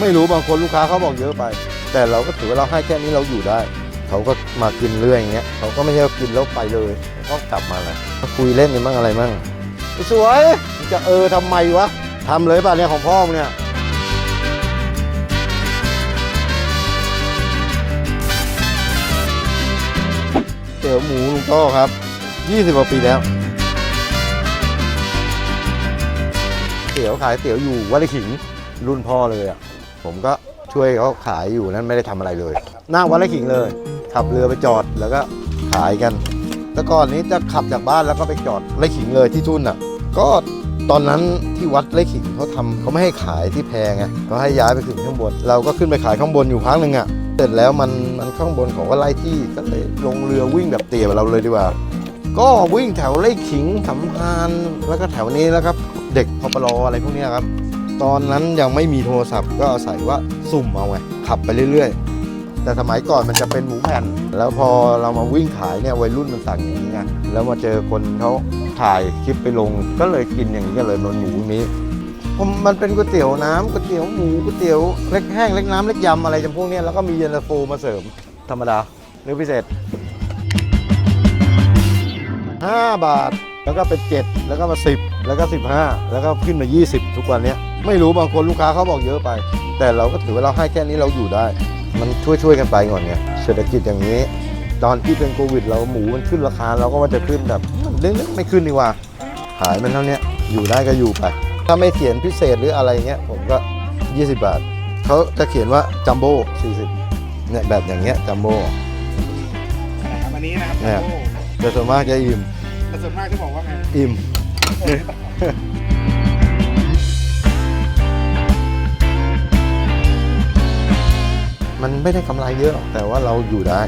ไม่รู้บางคนลูกค้าเขาบอกเยอะไป แต่เราก็ถือว่าเราให้แค่นี้เราอยู่ได้ เขาก็มากินเรื่อยอย่างเงี้ยเขาก็ไม่ใช่ว่ากินแล้วไปเลยก็กลับมาแหละคุยเล่นกันบ้างอะไรบ้างสวยจะเออทำไมวะทำเลยป่ะเนี่ยของพ่อเนี่ยเตี๋ยวหมูลุงโต้ครับ 20กว่าปีแล้วเตี๋ยวขายเตี๋ยวอยู่วัดไร่ขิงรุ่นพ่อเลยอะ ผมก็ช่วยเขาขายอยู่นั้นไม่ได้ทำอะไรเลย หน้าวัดไร่ขิงเลย ขับเรือไปจอดแล้วก็ขายกัน แต่ก่อนนี้จะขับจากบ้านแล้วก็ไปจอดไร่ขิงเลยที่ทุ่นอะ ก็ตอนนั้นที่วัดไร่ขิงเขาทำเขาไม่ให้ขายที่แพงไงเขาให้ย้ายไปขึ้นข้างบน เราก็ขึ้นไปขายข้างบนอยู่พักหนึ่งอะเสร็จแล้วมันมันข้างบนเขาก็ไล่ที่ก็เลยลงเรือวิ่งแบบเตี่ยเราเลยดีกว่า ก็วิ่งแถวไร่ขิงสำพานแล้วก็แถวนี้แล้วครับ เด็กพปรออะไรพวกนี้ครับ ตอนนั้นยังไม่มีโทรศัพท์ก็อาศัยว่าสุ่มเอาไงขับไปเรื่อย ๆ แต่สมัยก่อนมันจะเป็นหมูแผ่น แล้วพอเรามาวิ่งขายเนี่ยวัยรุ่นมันสั่งอย่างนี้ไงแล้วมาเจอคนเขาถ่ายคลิปไปลง ก็เลยกินอย่างนี้ก็เลยนนหมูนี้ผมมันเป็นก๋วยเตี๋ยวน้ำก๋วยเตี๋ยวหมูก๋วยเตี๋ยวเล็กแห้งเล็กน้ำเล็กยำอะไรจำพวกนี้แล้วก็มีเย็นตาโฟมาเสริมธรรมดาหรือพิเศษ 5 บาทแล้วก็เป็น 7 แล้วก็มา 10 แล้วก็ 15 แล้วก็ขึ้นมา 20 ทุกวันเนี้ย ไม่รู้บางคนลูกค้าเขาบอกเยอะไป แต่เราก็ถือว่าเราให้แค่นี้เราอยู่ได้ มันช่วยช่วยๆกันไปก่อนไงเศรษฐกิจอย่างนี้ ตอนที่เป็นโควิด เราหมูมันขึ้นราคาเราก็ว่าจะขึ้นแบบมันเล็กๆไม่ขึ้นดีกว่าขายมันเท่าเนี้ยอยู่ได้ก็อยู่ไป ถ้าไม่เขียนพิเศษหรืออะไรเงี้ยผมก็ 20 บาทเขาจะเขียนว่าจัมโบ้40เนี่ยแบบอย่างเงี้ยจัมโบ้นะครับอันนี้นะครับเนี่ยโอ้แต่ส่วนมากจะอิ่มแต่ส่วนมากที่บอกว่าไงอิ่ม มันไม่ได้กำไรเยอะหรอกแต่ว่าเราอยู่ได้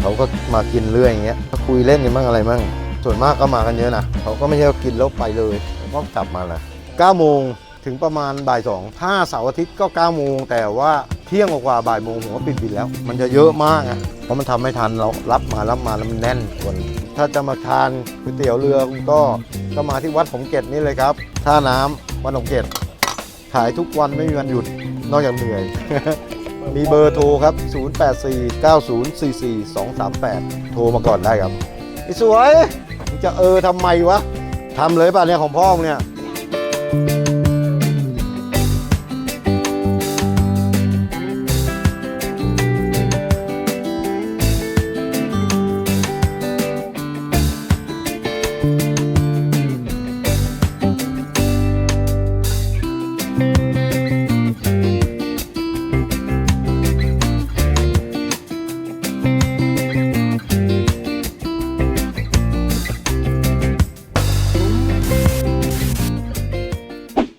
เขาก็มากินเรื่อยอย่างเงี้ยคุยเล่นกันบ้างอะไรบ้างส่วนมากก็มากันเยอะนะเขาก็ไม่ใช่กินแล้วไปเลยก็กลับมาละ9โมงถึงประมาณบ่ายสองถ้าเสาร์อาทิตย์ก็9โมงแต่ว่าเที่ยงกว่าบ่ายโมงผมก็ปิดบินแล้ว มันจะเยอะมากอะเพราะมันทำไม่ทันเรารับมารับมาแล้วมันแน่นคนถ้าจะมาทานก๋วยเตี๋ยวเรือคุณก็ก็มาที่วัดผมเกตนี่เลยครับท่าน้ำวัดผมเกตขายทุกวันไม่มีวันหยุดนอกจากเหนื่อย มีเบอร์โทรครับ 0849044238 โทรมาก่อนได้ครับไอ้สวยมึงจะเออทำไมวะทำเลยป่ะเนี่ยของพ่อมึงเนี่ย